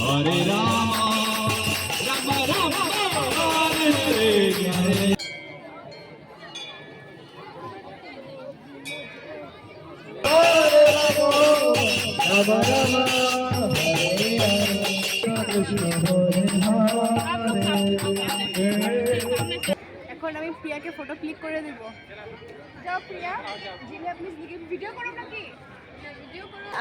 হরে রাম রাম রাম, হরে হরে এখন আমি প্রিয়াকে ফটো ক্লিক করে দেব। যাও প্রিয়া জিলে প্লিজ ভিডিও করো নাকি?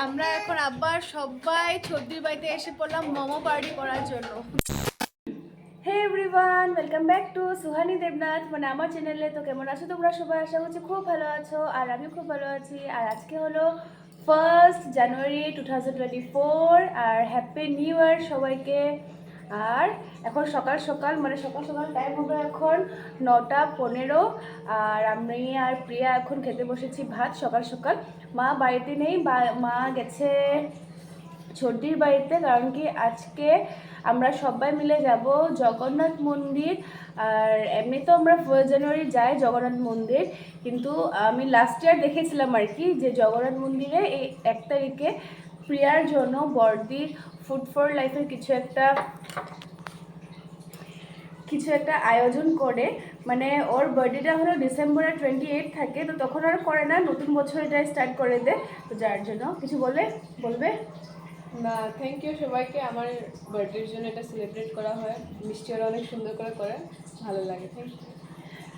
আমরা এখন আবার সবাই ছদ্রির বাড়িতে এসে পড়লাম মোমো পার্টি করার জন্য। Hey everyone welcome back to Suhani Debnath মানে আমার চ্যানেলে তো কেমন আছো তোমরা সবাই? আশা করছি খুব ভালো আছো, আর আমি খুব ভালো আছি। আর আজকে হলো first January two thousand twenty four আর হ্যাপি নিউ ইয়ার সবাইকে। আর এখন সকাল সকাল মানে সকাল সকাল টাইম হবে এখন নটা পনেরো। আর আমি আর প্রিয়া এখন খেতে বসেছি ভাত সকাল সকাল। মা বাড়িতে নেই মা গেছে ছোটির বাড়িতে, কারণ কি আজকে আমরা সবাই মিলে যাব জগন্নাথ মন্দির। আর এমনি তো আমরা ফার্স্ট জানুয়ারি যাই জগন্নাথ মন্দির, কিন্তু আমি লাস্ট ইয়ার দেখেছিলাম আর কি যে জগন্নাথ মন্দিরে এই এক তারিখে প্রিয়ার জন্য বর্দির ফুড ফর লাইফের কিছু একটা কিছু একটা আয়োজন করে। মানে ওর বার্থডেটা হলো ডিসেম্বরের টোয়েন্টি এইট থাকে, তো তখন আর করে না, নতুন বছর এটা স্টার্ট করে দেয় তো যার জন্য, কিছু বলে, বলবে? না থ্যাংক ইউ সবাইকে। আমার বার্থডের জন্য এটা সেলিব্রেট করা হয়। মিষ্টি ওরা অনেক সুন্দর করে করে, ভালো লাগে থ্যাংক ইউ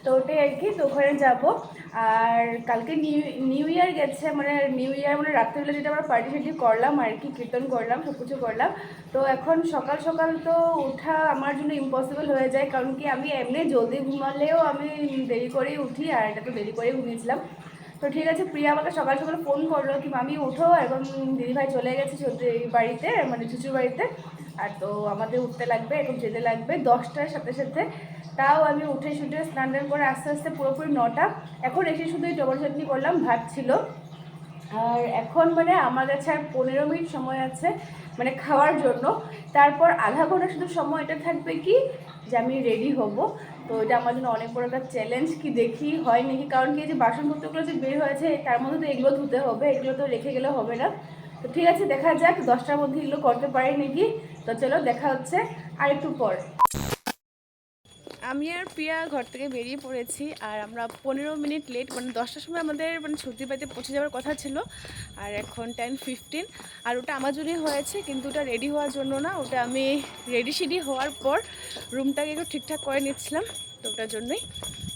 তো ওটাই আর কি, তো ওখানে যাব। আর কালকে নিউ নিউ ইয়ার গেছে মানে নিউ ইয়ার মানে রাত্রিবেলা যেটা আমরা পার্টি ফার্টি করলাম আর কি, কীর্তন করলাম, সব কিছু করলাম। তো এখন সকাল সকাল তো ওঠা আমার জন্য ইম্পসিবল হয়ে যায়, কারণ কি আমি এমনি জলদি ঘুমালেও আমি দেরি করেই উঠি আর এটা তো দেরি করেই ঘুমিয়েছিলাম। তো ঠিক আছে, প্রিয়া আমাকে সকাল সকাল ফোন করল কি, মামি, ওঠো এখন দিদিভাই চলে গেছে বাড়িতে মানে চুচুর বাড়িতে আর তো আমাদের উঠতে লাগবে, এখন যেতে লাগবে দশটার সাথে সাথে। তাও আমি উঠে শুটে স্নান করে আস্তে আস্তে পুরোপুরি নটা। এখন এসে শুধু এই টমেটো চাটনি করলাম, ভাত ছিল। আর এখন মানে আমার কাছে আর পনেরো মিনিট সময় আছে মানে খাওয়ার জন্য। তারপর আধা ঘণ্টা শুধু সময় এটা থাকবে কি? যে আমি রেডি হব। তো এটা আমার জন্য অনেক বড় একটা চ্যালেঞ্জ কি দেখি, হয় নাকি? কারণ কি যে বাসনপত্রগুলো যে বের হয়েছে, তার মধ্যে তো এগুলো ধুতে হবে, এগুলো তো রেখে গেলে হবে না। তো ঠিক আছে, দেখা যাক, দশটার মধ্যে এগুলো করতে পারি নাকি? তো চলো দেখা হচ্ছে আর একটু পর। আমি আর প্রিয়া ঘর থেকে বেরিয়ে পড়েছি আর আমরা পনেরো মিনিট লেট মানে দশটার সময় আমাদের মানে সর্দি বাড়িতে পৌঁছে যাওয়ার কথা ছিল। আর এখন টেন ফিফটিন আর ওটা আমার জন্যই হয়েছে, কিন্তু ওটা রেডি হওয়ার জন্য না, ওটা আমি রেডি সিডি হওয়ার পর রুমটাকে একটু ঠিকঠাক করে নিচ্ছিলাম, তো ওটার জন্যই।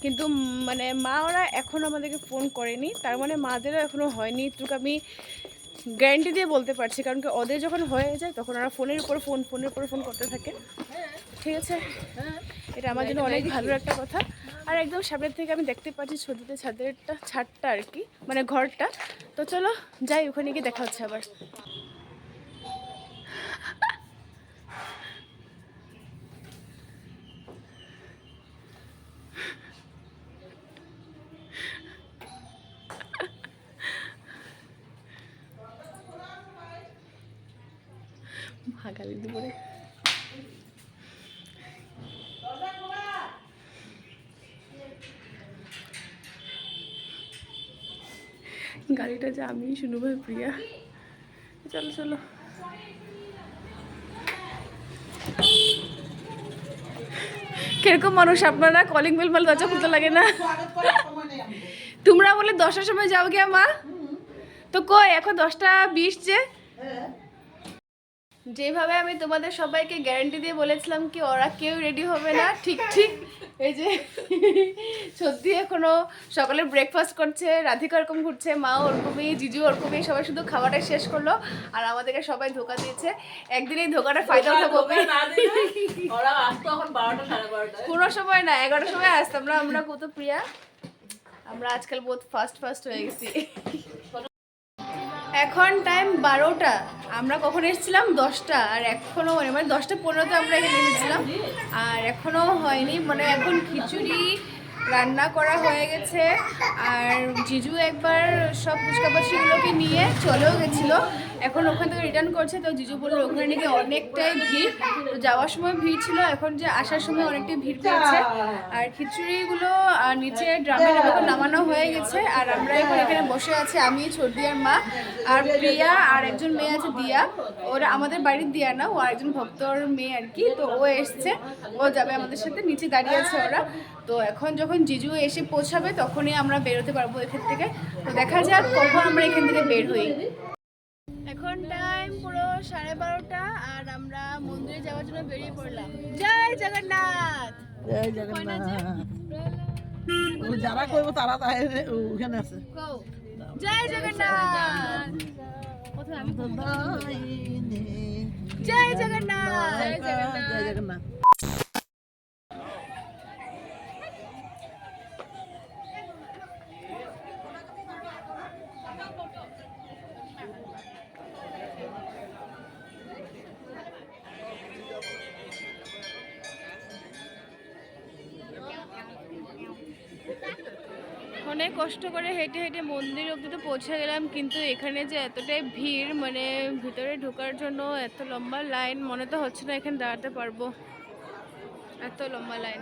কিন্তু মানে মা ওরা এখনও আমাদেরকে ফোন করেনি, তার মানে মাদেরও এখনও হয়নি। টুক আমি গ্যারান্টি দিয়ে বলতে পারছি, কারণ কি ওদের যখন হয়ে যায় তখন ওরা ফোনের উপর ফোন, ফোনের উপর ফোন করতে থাকে। ঠিক আছে? এটা আমার জন্য অনেক ভালো একটা কথা। আর একদম সামনের থেকে আমি দেখতে পাচ্ছি ছবিতে ছাদেরটা, ছাদটা আর কি মানে ঘরটা। তো চলো, যাই, ওখানে গিয়ে দেখা হচ্ছে আবার। ভাগালি দুপুরে। গাড়িটা যে আমি শুনু ভাই প্রিয়া। চলো চলো। কীরকম মানুষ আপনারা? কলিং বেল মাল দরজা খুলতে লাগে না? তোমরা বলে দশটার সময় যাও গিয়া মা। তো কই, এখন দশটা বিশ যে? যেভাবে আমি তোমাদের সবাইকে গ্যারান্টি দিয়ে বলেছিলাম কি ওরা কেউ রেডি হবে না ঠিক ঠিক। এই যে সত্যি এখনও সকালে ব্রেকফাস্ট করছে রাধিকা ওরকম ঘুরছে মা ওরকমই জিজু ওরকমই সবাই শুধু খাওয়াটা শেষ করল আর আমাদেরকে সবাই ধোকা দিয়েছে। একদিন এই ধোকাটা ফায়দা উঠাবো কোনো সময় না এগারোটার সময় আসতাম না আমরা কত প্রিয়া আমরা আজকাল বহুত ফাস্ট ফাস্ট হয়ে গেছি। এখন টাইম বারোটা। আমরা কখন এসেছিলাম? দশটা। আর এখনও মানে মানে দশটা পনেরোতে আমরা এখানে এসেছিলাম। আর এখনও হয়নি। মানে এখন খিচুড়ি রান্না করা হয়ে গেছে। আর জিজু একবার সব ফুচকাপাচিগুলোকে নিয়ে চলেও গেছিল। এখন ওখান থেকে রিটার্ন করছে, তো জিজু বলল ওখানে নাকি অনেকটাই ভিড়। তো যাওয়ার সময় ভিড় ছিল, এখন যে আসার সময় অনেকটাই ভিড় পেয়েছে আর খিচুড়িগুলো নিচে ড্রামে ড্রামে নামানো হয়ে গেছে। আর আমরা এখন এখানে বসে আছি, আমি ছোটদিয়ার মা। আর প্রিয়া আর একজন মেয়ে আছে, দিয়া। ওরা আমাদের বাড়ির দিয়া না, ও আরেকজন ভক্তর মেয়ে আর কি। তো ও এসছে, ও যাবে আমাদের সাথে, নিচে দাঁড়িয়ে আছে ওরা। তো এখন যখন জিজু এসে পৌঁছাবে, তখনই আমরা বেরোতে পারব এখান থেকে। তো দেখা যাক কখন আমরা এখান থেকে বের হই। এখন টাইম পুরো সাড়ে বারোটা আর আমরা মন্দিরে যাওয়ার জন্য বেরিয়ে পড়লাম। জয় জগন্নাথ! জয় জগন্নাথ। যারা করব তারা তাই ওখানে আছে। জয় জগন্নাথ। জয় জগন্নাথ! জয় জগন্নাথ। অনেক কষ্ট করে হেঁটে হেঁটে মন্দির অব্দি তো পৌঁছে গেলাম, কিন্তু এখানে যে এতটাই ভিড় মানে ভিতরে ঢোকার জন্য এত লম্বা লাইন, মনে তো হচ্ছে না এখানে দাঁড়াতে পারব। এত লম্বা লাইন।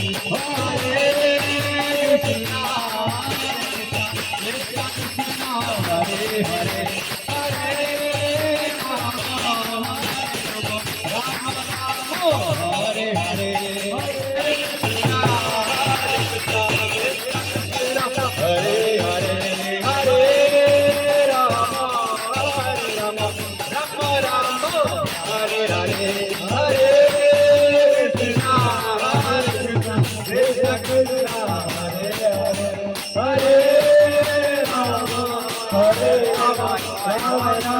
Hare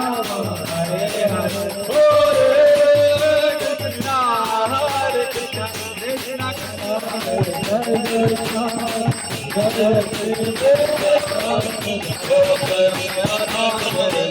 Hare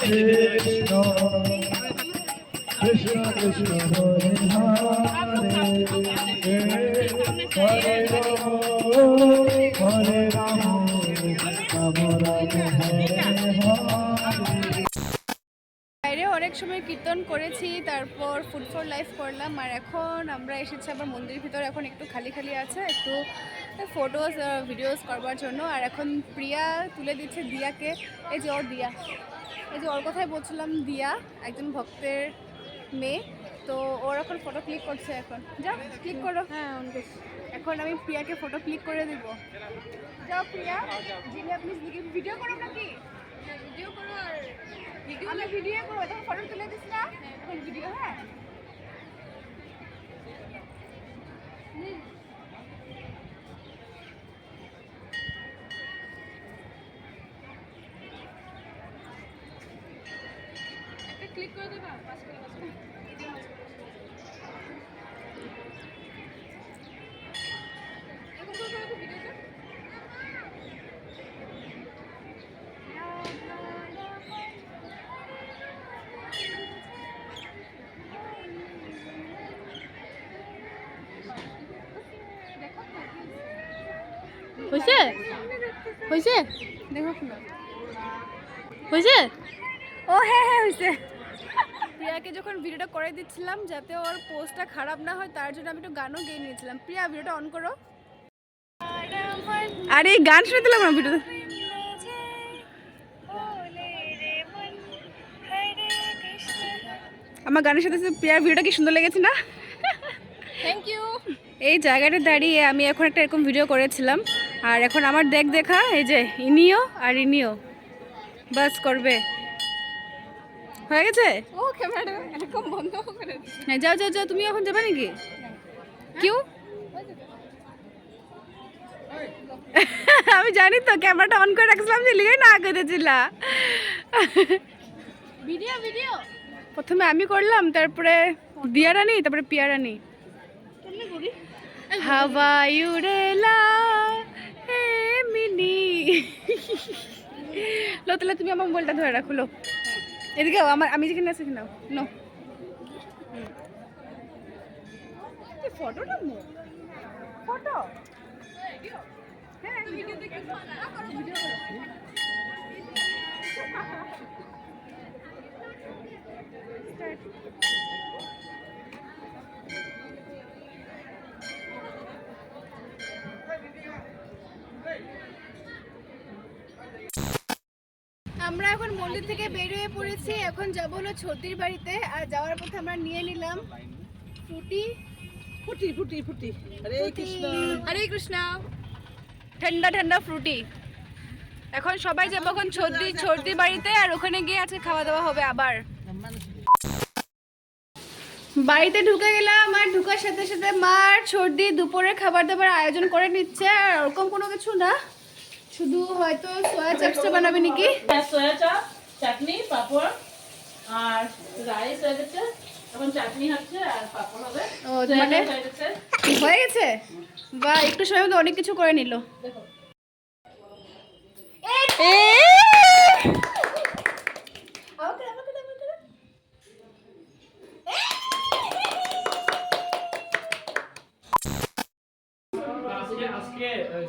বাইরে অনেক সময় কীর্তন করেছি, তারপর ফুড ফর লাইফ করলাম, আর এখন আমরা এসেছি আবার মন্দিরের ভিতরে, এখন একটু খালি খালি আছে, একটু ফটোস ভিডিওস করবার জন্য, আর এখন প্রিয়া তুলে দিচ্ছে দিয়াকে, এই যে ওর দিয়া। এই যে ওর কথাই বলছিলাম দিয়া একজন ভক্তের মেয়ে। তো ওর এখন ফটো ক্লিক করছে এখন। যাও ক্লিক করো। হ্যাঁ এখন আমি প্রিয়াকে ফটো ক্লিক করে দিব। যাও প্রিয়া। জিনিয়া প্লিজ ভিডিও করো নাকি? ভিডিও করো আর ভিডিও আমি ভিডিও করব তখন ফটো তুলে দিস না। এখন ভিডিও হ্যাঁ ক্লিক করে দেবা পাঁচ করে পাঁচ করে এরকম করে করো তো ভিডিওটা হয়েছে? হয়েছে? দেখো হয়েছে? ও হ্যাঁ হ্যাঁ হয়েছে। প্রিয়াকে যখন ভিডিওটা করে দিচ্ছিলাম যাতে ওর পোস্টটা খারাপ না হয় তার জন্য আমি একটু গানও গেয়ে নিয়েছিলাম। প্রিয়া ভিডিওটা অন করো। আরে এই গান শুনে দিলাম না ভিডিও আমার গানের সাথে সাথে প্রিয়ার ভিডিওটা কি সুন্দর লেগেছে না? থ্যাংক ইউ এই জায়গাটা দাঁড়িয়ে আমি এখন একটা এরকম ভিডিও করেছিলাম। আর এখন আমার দেখ দেখা এই যে ইনিও আর ইনিও। বাস করবে। হয়ে গেছে? ও ক্যামেরাটা এরকম বন্ধ করে হ্যাঁ যাও যাও যাও তুমি এখন যাবে নাকি? কিউ? আমি জানি তো ক্যামেরাটা অন করে রাখছিলাম যে লিগে না কেটেছিলা ভিডিও ভিডিও। প্রথমে আমি করলাম তারপরে দিয়া রানী তারপরে পিয়া রানী হাওয়া হে মিনি লো, তাহলে তুমি আমার মোবাইলটা ধরে রাখো, লো। এদিকে আমার, আমি যেখানে আছি নাও নো। ফটোটা ফটো। হ্যাঁ ভিডিও আমরা এখন মন্দির থেকে বের হয়ে পড়েছি। এখন যাব হলো ছতির বাড়িতে। আর যাওয়ার পথে আমরা নিয়ে নিলাম ফ্রুটি। ফুটি ফুটি ফুটি হরে কৃষ্ণ। হরে কৃষ্ণ। ঠান্ডা ঠান্ডা ফ্রুটি। এখন সবাই যাব এখন ছর্দি ছর্দি বাড়িতে। আর ওখানে গিয়ে আজকে খাওয়া দাওয়া হবে আবার। বাড়িতে ঢুকে গেলাম। আর ঢুকার সাথে সাথে মার সর্দি দুপুরে খাবার দাবার আয়োজন করে নিচ্ছে। আর ওরকম কোনো কিছু না। শুধু হয়তো সয়া চাপসটা বানাবে নাকি? সয়া চাপ চাটনি পাপড় আর রাইস হয়ে গেছে। এখন চাটনি হচ্ছে আর পাপড় হবে। ও মানে হয়ে গেছে। বা একটু সময় মধ্যে অনেক কিছু করে নিল। দেখো আজকে আজকে আহ,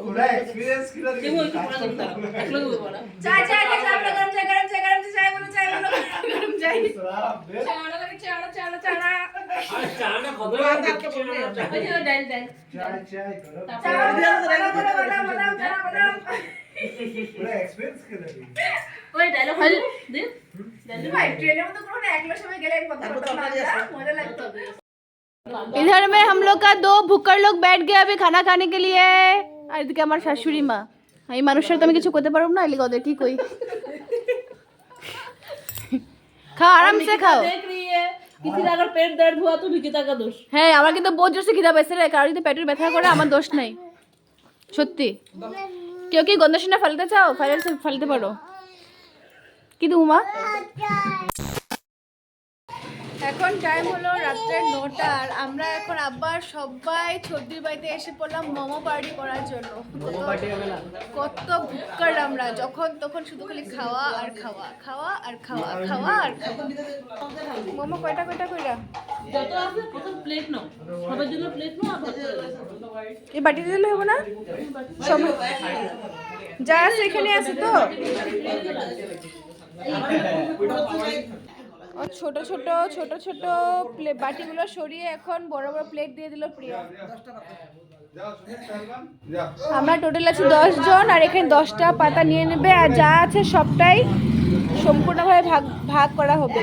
ঢাকি দিও তো পাপড় না ঢাকি দাও এই যে ডাল দিয়ে পুরো এক্সপেরিয়েন্স রাত্রে খানা বলিয়ে রাত্রে খানা এই যে ভিতরে নিচে পুরো এক্সপেরিয়েন্স কি লাগে দেবো একটু পড়া দেবো তারা একলো দেবো পড়া চায় চায় চায় চায় বলো, গরম চায় গরম চায় গরম চায় চায় বলো চায় বলো গরম চায় চাড়া লাগে চাড়া চাড়া চাড়া ওই যে ডাল ডাল চাই চাই করো চাড়া বাদাম বাদাম বাদাম বাদাম চাড়া বাদাম পুরো এক্সপেরিয়েন্স কি লাগে ওই ডায়লগ হল দে ভাই ট্রেনের মধ্যে কোনো না একলা সময় গেলে কথা বলতাম না মজা লাগতো इधर में हम लोग का दो भुक्कड़ लोग बैठ गए अभी खाना खाने के लिए আর এদিকে আমার শাশুড়ি মা। এই মানুষের তো আমি কিছু করতে পারব না এলিকে কি কই। খাও, আরামসে খাও। দোষ হ্যাঁ আমার কিন্তু রে যদি পেটের ব্যথা করে, আমার দোষ নাই। সত্যি। কেউ কি গন্ধ শুনে ফেলতে চাও? ফেলতে পারো। কি উমা? এখন টাইম হলো রাত্রে নটা আর আমরা এখন আবার সবাই ছদ্রির বাড়িতে এসে পড়লাম মোমো পার্টি করার জন্য। কত ভুক্কার আমরা যখন তখন শুধু খালি খাওয়া আর খাওয়া খাওয়া আর খাওয়া খাওয়া আর খাওয়া। মোমো কয়টা কয়টা কইরা? যত আছে প্রথম প্লেট নাও। সবার জন্য প্লেট নাও আর ভাত করে দাও। এই বাটিতে দিলে হবে না? যা আছে এখানে আছে তো? ছোট ছোট ছোট ছোট বাটিগুলো সরিয়ে এখন বড় বড় প্লেট দিয়ে দিল প্রিয়। আমরা টোটাল আছে দশ জন, আর এখানে দশটা পাতা নিয়ে নেবে, আর যা আছে সবটাই সম্পূর্ণভাবে ভাগ ভাগ করা হবে।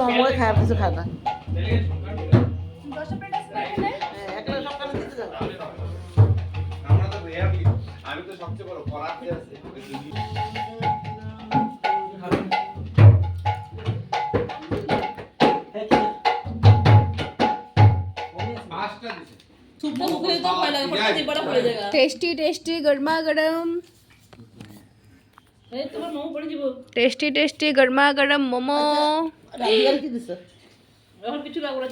মোমো কিছু খায় না। টেস্টি টেস্টি গরমা গরম এই তোমার মোমো পড়ে যাব টেস্টি টেস্টি গরমা গরম মোমো রাধিকার কি দিছে এখন কিছু লাগবে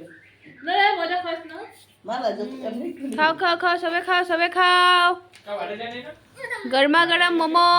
না খাও খাও খাও সবে খাও সবে খাও। গরমা গরম মোমো।